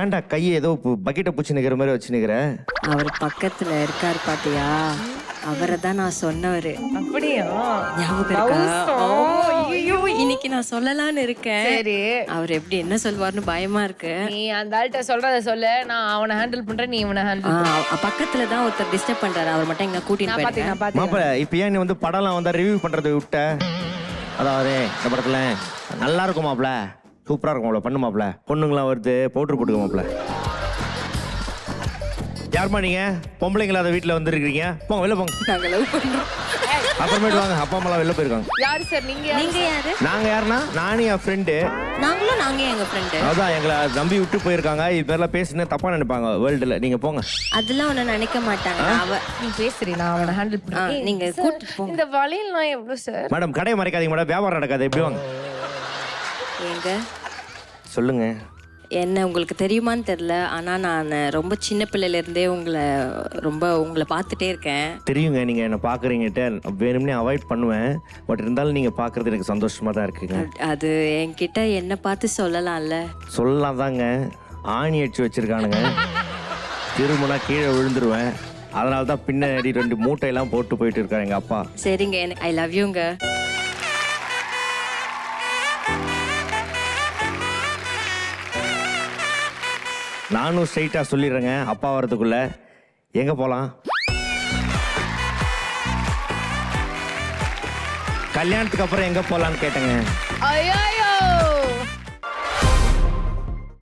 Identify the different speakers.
Speaker 1: ஏன்டா கையை ஏதோ பக்கெட்டை பூச்சி நிக்கிற மாதிரி வச்சு நிக்கிற
Speaker 2: அவர் பக்கத்துல இருக்காரு பாத்தியா? அவரை தான் நான் சொன்னவரு.
Speaker 3: அப்படியா?
Speaker 2: ஞாபகம் இருக்கா? இன்னைக்கு நான் சொல்லலாம்னு இருக்கேன்.
Speaker 3: சரி.
Speaker 2: அவர் எப்படி என்ன சொல்வார்னு பயமா இருக்கு.
Speaker 3: நீ அந்த ஆள்கிட்ட சொல்றத சொல்லு. நான் அவனை ஹேண்டில் பண்றேன் நீ இவனை ஹேண்டில்
Speaker 2: பக்கத்துல தான் ஒருத்தர் டிஸ்டர்ப் பண்றாரு. அவர் மட்டும் எங்க கூட்டிட்டு போயிருக்கேன்
Speaker 1: மாப்பிள்ள இப்போ ஏன் நீ வந்து படம்லாம் வந்தா ரிவ்யூ பண்றதை விட்ட? அதாவது இந்த படத்துல நல்லா இருக்கும் மாப்பிள்ள சூப்பரா இருக்கும் மாப்பிள்ள. பண்ணு மாப்பிள்ள. பொண்ணுங்களாம் வருது பவுடர் போட்டுக்க மாப்பிள்ள. யாரும்மா நீங்க? பொம்பளைங்களா அதை வீட்டில் வந்துருக்கீங்க போங்க வெளில போங்க.
Speaker 2: நாங்க லவ் பண்றோம்.
Speaker 1: அப்புறமேட்டு வாங்க. அப்பா அம்மாலாம் வெளில போயிருக்காங்க.
Speaker 3: யாரு சார்? நீங்க யாரு?
Speaker 2: நீங்க யாரு?
Speaker 1: நாங்க யாருன்னா? நானும் என் ஃப்ரெண்டு
Speaker 2: நாங்களும் நாங்க எங்க ஃப்ரெண்டு
Speaker 1: அதான் எங்களை நம்பி விட்டு போயிருக்காங்க. இது பேர்லாம் பேசினு தப்பா நினைப்பாங்க வேர்ல்டுல நீங்க போங்க.
Speaker 2: அதெல்லாம் ஒண்ணு நினைக்க மாட்டாங்க. அவ
Speaker 3: நீ பேசுறீ நான் அவனை ஹேண்டில்
Speaker 2: ஆ,
Speaker 3: பண்ணேன்
Speaker 2: நீங்க கூட்டிட்டு போங்க.
Speaker 3: இந்த வளையல்லாம் எவ்வளவு சார்?
Speaker 1: மேடம் கடையை மறைக்காதீங்க மேடம். வியாபாரம் நடக்காது. எப்படி வாங்க.
Speaker 2: ஏங்க?
Speaker 1: சொல்லுங்க.
Speaker 2: என்ன உங்களுக்கு தெரியுமான்னு தெரியல. ஆனா நான் ரொம்ப சின்ன பிள்ளையில இருந்தே உங்களை ரொம்ப உங்களை பார்த்துட்டே இருக்கேன்.
Speaker 1: தெரியுங்க நீங்க என்ன பாக்குறீங்கட்டு வேணும்னே அவாய்ட் பண்ணுவேன். பட் இருந்தாலும் நீங்க பாக்குறது எனக்கு சந்தோஷமா தான் இருக்குங்க.
Speaker 2: அது- என்கிட்ட என்ன பார்த்து சொல்லலாம்ல?
Speaker 1: சொல்லலாம் தாங்க. ஆணி அடிச்சு வச்சிருக்கானுங்க. திரும்பினா கீழே விழுந்துருவேன். அதனால தான் பின்னாடி ரெண்டு மூட்டையெல்லாம் போட்டு போயிட்டு இருக்காரு எங்க அப்பா.
Speaker 2: சரிங்க ஐ லவ் யூங்க
Speaker 1: நானும் ஸ்ட்ரைட்டாக சொல்லிடுறேங்க. அப்பா வரதுக்குள்ள எங்க போலாம்? கல்யாணத்துக்கு அப்புறம் எங்க போலான்னு கேட்டேங்க.
Speaker 3: ஐயோ